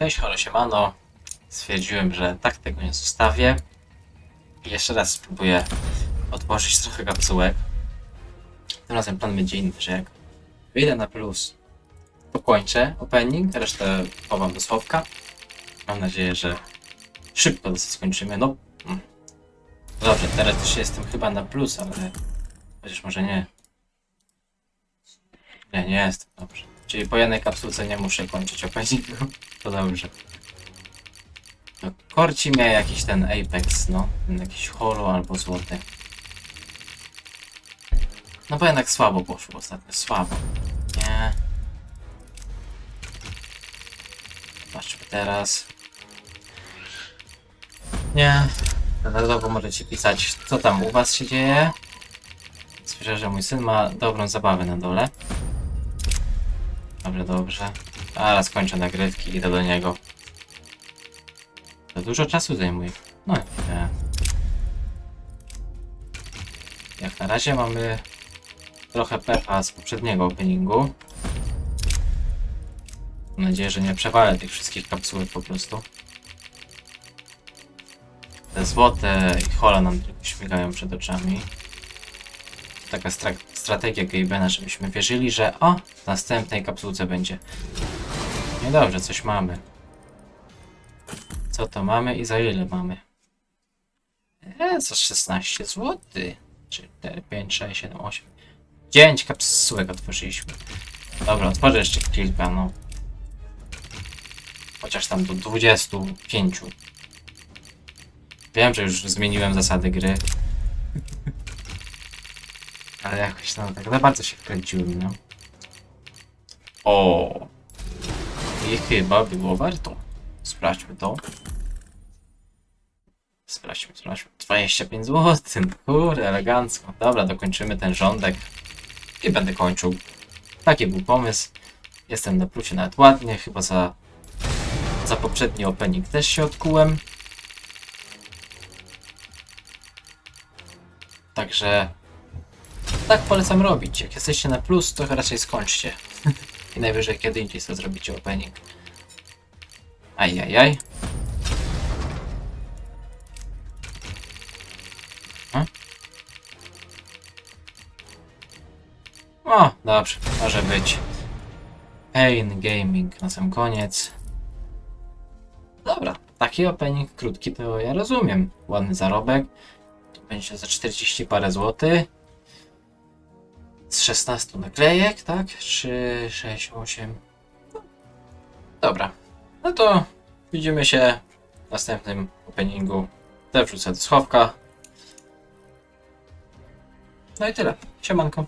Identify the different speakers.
Speaker 1: Cześć, halo, siemano. Stwierdziłem, że tak tego nie zostawię. I jeszcze raz spróbuję otworzyć trochę kapsułek. Tym razem plan będzie inny, że jak wyjdę na plus, pokończę opening, resztę chowam do schowka. Mam nadzieję, że szybko to skończymy. No, mm. dobrze, teraz też jestem chyba na plus, ale chociaż może nie. Nie, nie jestem, dobrze. Czyli po jednej kapsułce nie muszę kończyć openingu. To dobrze. No, korci mnie jakiś ten Apex, no. Ten jakiś holo albo złoty. No bo jednak słabo poszło ostatnio, słabo. Nie. Patrzmy teraz. Nie. Standardowo możecie pisać, co tam u was się dzieje. Słyszę, że mój syn ma dobrą zabawę na dole. Dobrze, dobrze. A, skończę nagrywki, idę do niego. To dużo czasu zajmuje. No nie. Jak na razie mamy trochę pecha z poprzedniego openingu. Mam nadzieję, że nie przewalę tych wszystkich kapsułek po prostu. Te złote i hola nam tylko śmigają przed oczami. Taka stra strategia Gabena, żebyśmy wierzyli, że o, w następnej kapsułce będzie. Niedobrze, coś mamy. Co to mamy i za ile mamy? E, za 16 zł. 4, 5, 6, 7, 8. 9 kapsułek otworzyliśmy. Dobra, otworzę jeszcze kilka, no. Chociaż tam do 25. Wiem, że już zmieniłem zasady gry. Ale jakoś no tak za bardzo się wkręciłem, no. O. I chyba było warto. Sprawdźmy to. Sprawdźmy, sprawdźmy. 25 zł. Kurde, elegancko. Dobra, dokończymy ten rządek. I będę kończył. Taki był pomysł. Jestem na plusie nawet ładnie. Chyba za, za poprzedni opening też się odkułem. Także tak polecam robić. Jak jesteście na plus, to raczej skończcie. I najwyżej kiedy indziej sobie zrobicie opening. Ajajaj. A? O, dobrze, może być. Pain Gaming na sam koniec. Dobra, taki opening krótki to ja rozumiem. Ładny zarobek. Będzie za 40 parę złotych. Z 16 naklejek, tak? 3, 6, 8. Dobra. No to widzimy się w następnym openingu. Te wrzucę do schowka. No i tyle. Siemanko.